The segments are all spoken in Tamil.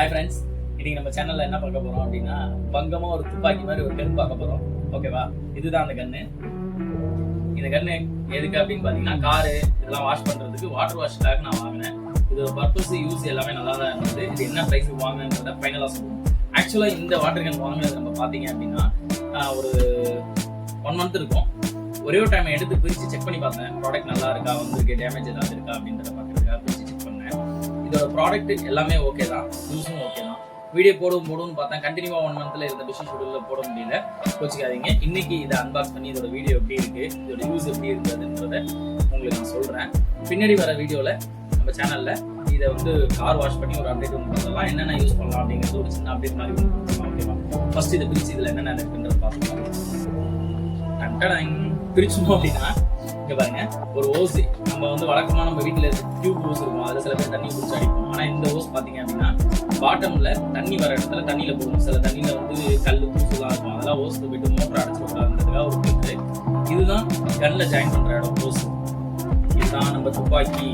ஹாய் ஃப்ரெண்ட்ஸ் இன்னைக்கு நம்ம சேனல்ல என்ன பார்க்க போறோம் அப்படின்னா பங்கமா ஒரு துப்பாக்கி மாதிரி ஒரு கன் பார்க்க போறோம். ஓகேவா இதுதான் அந்த கண்ணு இந்த கண்ணு எதுக்கு அப்படின்னு பாத்தீங்கன்னா காரு இதெல்லாம் வாஷ் பண்றதுக்கு வாட்டர் வாஷ்க்காக நான் வாங்கினேன். இது பர்பஸ் யூஸ் எல்லாமே நல்லா தான் இருந்தது. இது என்ன பிரைஸ் வாங்கினத ஃபைனலாக சொல்லுவோம் ஆக்சுவலாக இந்த வாட்டர் கன் வாங்கினது நம்ம பார்த்தீங்க அப்படின்னா ஒரு ஒன் மந்த் இருக்கும். ஒரே ஒரு டைம் எடுத்து பிரித்து செக் பண்ணி பார்த்தேன். ப்ராடக்ட் நல்லா இருக்கா? வந்திருக்கு? டேமேஜ் ஏதாவது இருக்கா? அப்படின்றத பார்க்கறதுக்காக இந்த ப்ராடக்ட் எல்லாமே ஓகே தான். யூஸும் ஓகே தான். வீடியோ போடும் போடும்னு பார்த்தா கண்டினியூவா ஒன் மந்த்ல இருந்த பிஸி ஷெடியூல்ல போட முடியல. கோச்சிக்காதீங்க. இன்னைக்கு இதை அன்பாக்ஸ் பண்ணி இதோட வீடியோ எப்படி இருக்கு இதோட யூஸ் எப்படி இருக்குதுன்றத உங்களுக்கு நான் சொல்றேன். பின்னாடி வர வீடியோல நம்ம சேனல்ல இதை வந்து கார் வாஷ் பண்ணி ஒரு அப்டேட் ஒன்று பண்ணலாம். என்னென்ன யூஸ் பண்ணலாம் அப்படிங்கிறது ஒரு சின்ன அப்டேட் மாதிரி ஓகேவா ஃபர்ஸ்ட் இதை பிரிச்சு இதில் என்னென்ன இருக்குன்றது பார்த்துக்கலாம். பிரிச்சோம் அப்படின்னா இங்க பாருங்க. ஒரு ஓஸ் நம்ம வந்து வழக்கமா நம்ம வீட்டுல டியூப் ஓஸ் இருக்கும். அதுல சில பேர் தண்ணி குடிச்சு அடிப்போம். ஆனா இந்த ஓஸ் பாத்தீங்க அப்படின்னா பாட்டம்ல தண்ணி வர இடத்துல தண்ணியில போடும் சில தண்ணியில வந்து கல் தூசுலாம் இருக்கும். அதெல்லாம் ஓஸ்ல போயிட்டு மோட்டர் அடைச்சு விடாதுன்றதுக்காக ஒரு ஃபில்ட்ரு இதுதான் கண்ணில் ஜாயின் பண்ற இடம் ஓஸ் இதுதான் நம்ம துப்பாக்கி.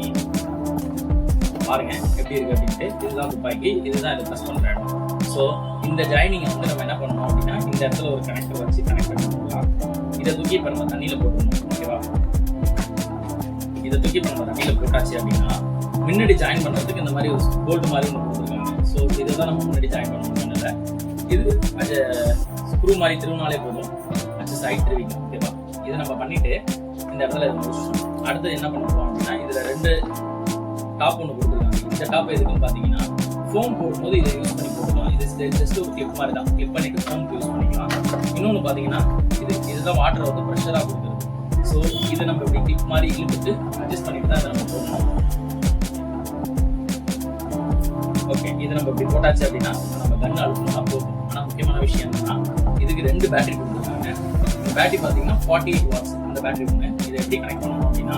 பாருங்க எப்படி இருக்கு அப்படின்ட்டு. இதுதான் துப்பாக்கி. இதுதான் இது ப்ரெஸ் பண்ற இடம். ஸோ இந்த ஜாயினிங் வந்து நம்ம என்ன பண்ணணும் அப்படின்னா இந்த இடத்துல ஒரு கனெக்டர் வச்சு கனெக்ட் பண்ணிக்கலாம் இதை தூக்கி இப்போ நம்ம தண்ணியில் போட்டுருணும் ஓகேவா நம்ம தண்ணியில போட்டாச்சு அப்படின்னா முன்னாடி ஜாயின் பண்ணுறதுக்கு இந்த மாதிரி ஒரு போல்ட் மாதிரி ஒன்று கொடுத்துருக்காங்க. ஸோ இதை தான் நம்ம முன்னாடி ஜாயின் பண்ணணும் இது அது ஸ்க்ரூ மாதிரி திருவினாலே போதும். அச்சு சைட் திருவிங்க ஓகேவா இதை நம்ம பண்ணிவிட்டு இந்த இடத்துல இதை அடுத்து என்ன பண்ண போறோம் அப்படின்னா இதில் ரெண்டு டாப் ஒன்று கொடுத்துருக்காங்க. இந்த டாப் எதுக்குன்னு பார்த்தீங்கன்னா ஃபோன் போடும்போது இதை யூஸ் பண்ணி போடலாம் இது ஜஸ்ட் ஒரு கிளிப் மாதிரி தான். கிளிப் பண்ணிட்டு ஃபோம் யூஸ் பண்ணிக்கலாம். இன்னொன்று பார்த்தீங்கன்னா இது இதுதான் வாட்டர் வந்து ப்ரெஷராக கொடுக்கும் ஸோ இதை நம்ம இப்படி கிளிக் மாதிரி இழுத்துட்டு அட்ஜஸ்ட் பண்ணிட்டு தான் இதை நம்ம போடணும். ஓகே இதை நம்ம இப்படி போட்டாச்சு அப்படின்னா நம்ம கன் அழுத்தணும்னா போதும். ஆனால் முக்கியமான விஷயம் என்னன்னா இதுக்கு ரெண்டு பேட்டரி கொடுத்துருக்காங்க. பேட்டரி பார்த்தீங்கன்னா ஃபார்ட்டி எயிட் வாட்ஸ் அந்த பேட்டரி ஒன்று இதை எப்படி கனெக்ட் பண்ணணும் அப்படின்னா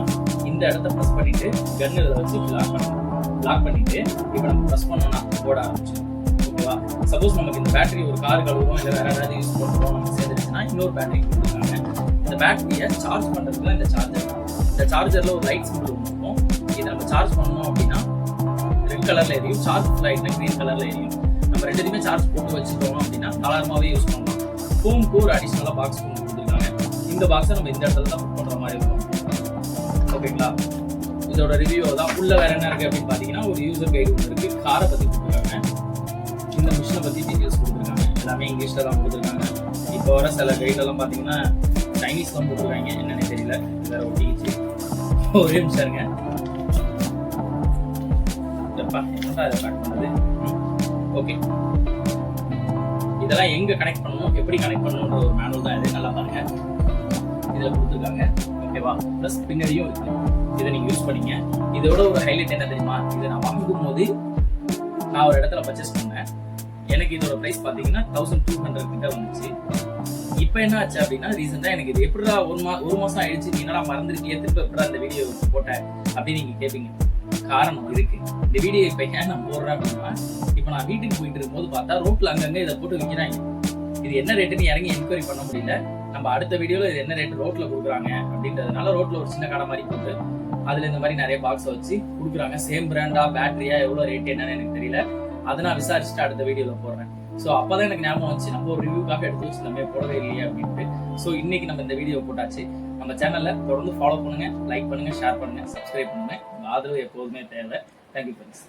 இந்த இடத்த ப்ரெஸ் பண்ணிட்டு கன் இதில் வச்சு லாக் பண்ணணும். லாக் பண்ணிட்டு இப்போ நம்ம ப்ரெஸ் பண்ணோம்னா போட ஆரம்பிச்சிடும். ஓகேவா சப்போஸ் நமக்கு இந்த பேட்டரி ஒரு கார் கழுவுறோம் இல்லை வேற ஏதாவது யூஸ் பண்ணுறோம் நம்ம சேர்ந்துருச்சுன்னா இன்னொரு பேட்டரி கொடுத்துருக்காங்க. இந்த பேட்டரியை சார்ஜ் பண்ணுறதுக்கு இந்த சார்ஜர் இந்த சார்ஜரில் ஒரு லைட் சிம்பிள் ஒன்று இருக்கும். இதை நம்ம சார்ஜ் பண்ணோம் அப்படின்னா ரெட் கலரில் எரியும் சார்ஜ் லைட்டில் க்ரீன் கிரீன் கலர்ல எரியும். நம்ம ரெண்டுத்தையுமே சார்ஜ் போட்டு வச்சுட்டோம் அப்படின்னா கலர்மாவே யூஸ் பண்ணலாம். ஃபோனுக்கு ஒரு அடிஷ்னலாக பாக்ஸ் கொண்டு கொடுத்துருக்காங்க. இந்த பாக்ஸை நம்ம இந்த இடத்துல தான் புக் பண்ணுற மாதிரி இருக்கும். ஓகேங்களா இதோட ரிவ்யூ தான் உள்ள வேற என்ன இருக்கு அப்படின்னு பார்த்தீங்கன்னா ஒரு யூசர் கைடு ஒன்று இருக்கு. காரை பற்றி கொடுத்துருக்காங்க. இந்த மிஷினை பற்றி டீட்டெயில்ஸ் கொடுத்துருக்காங்க. எல்லாமே இங்கிலீஷில் தான் கொடுத்துருக்காங்க. இப்போ வர சில கைட் எல்லாம் சைனீஸ் தான் போட்டுருக்காங்க. என்னன்னு தெரியல. வேற ஒட்டிக்கிச்சு ஒரே நிமிஷம் இருங்க. எப்பா பண்ணது? ஓகே இதெல்லாம் எங்க கனெக்ட் பண்ணணும்? எப்படி கனெக்ட் பண்ணணுன்ற ஒரு மேனுவல் தான் இது. நல்லா பாருங்க. இதுல கொடுத்துருக்காங்க. ஓகேவா ப்ளஸ் பின்னாடியும் இருக்கு. இதை நீங்க யூஸ் பண்ணீங்க. இதோட ஒரு ஹைலைட் என்ன தெரியுமா? இதை நான் வாங்கும் போது நான் ஒரு இடத்துல பர்ச்சேஸ் பண்ணேன். எனக்கு இதோட பிரைஸ் பார்த்தீங்கன்னா தௌசண்ட் டூ ஹண்ட்ரட் கிட்ட வந்துச்சு. இப்போ என்ன ஆச்சு அப்படின்னா ரீசெண்டா எனக்கு இது எப்படிடா ஒரு மா ஒரு மாசம் ஆயிடுச்சு நீ என்னடா மறந்துருக்கிய திரும்ப எப்படா அந்த வீடியோ போட்டேன் அப்படின்னு நீங்க கேட்பீங்க காரணம் இருக்கு. இந்த வீடியோ இப்ப ஏன் நான் போடுறேன் அப்படின்னா இப்ப நான் வீட்டுக்கு போயிட்டு இருக்கும்போது பார்த்தா ரோட்ல அங்கங்க இதை போட்டு விற்கிறாங்க இது என்ன ரேட்டுன்னு இறங்கி என்கொயரி பண்ண முடியல. நம்ம அடுத்த வீடியோல இது என்ன ரேட் ரோட்ல கொடுக்குறாங்க அப்படின்றதுனால ரோட்ல ஒரு சின்ன கடை மாதிரி போட்டு அதுல இந்த மாதிரி நிறைய பாக்ஸ் வச்சு கொடுக்குறாங்க. சேம் பிராண்டா பேட்டரியா எவ்வளவு ரேட் என்னன்னு எனக்கு தெரியல. அதை நான் விசாரிச்சுட்டு அடுத்த வீடியோல போடுறேன். ஸோ அப்பதான் எனக்கு ஞாபகம் வந்துச்சு. நம்ம ஒரு ரிவ்யூக்காக எடுத்து வச்சு நம்ம போடவே இல்லையே அப்படின்ட்டு. ஸோ இன்னைக்கு நம்ம இந்த வீடியோ போட்டாச்சு. நம்ம சேனல்ல தொடர்ந்து ஃபாலோ பண்ணுங்க லைக் பண்ணுங்க ஷேர் பண்ணுங்க சப்ஸ்கிரைப் பண்ணுங்க. ஆதரவு எப்போதுமே தேவை. Thank you friends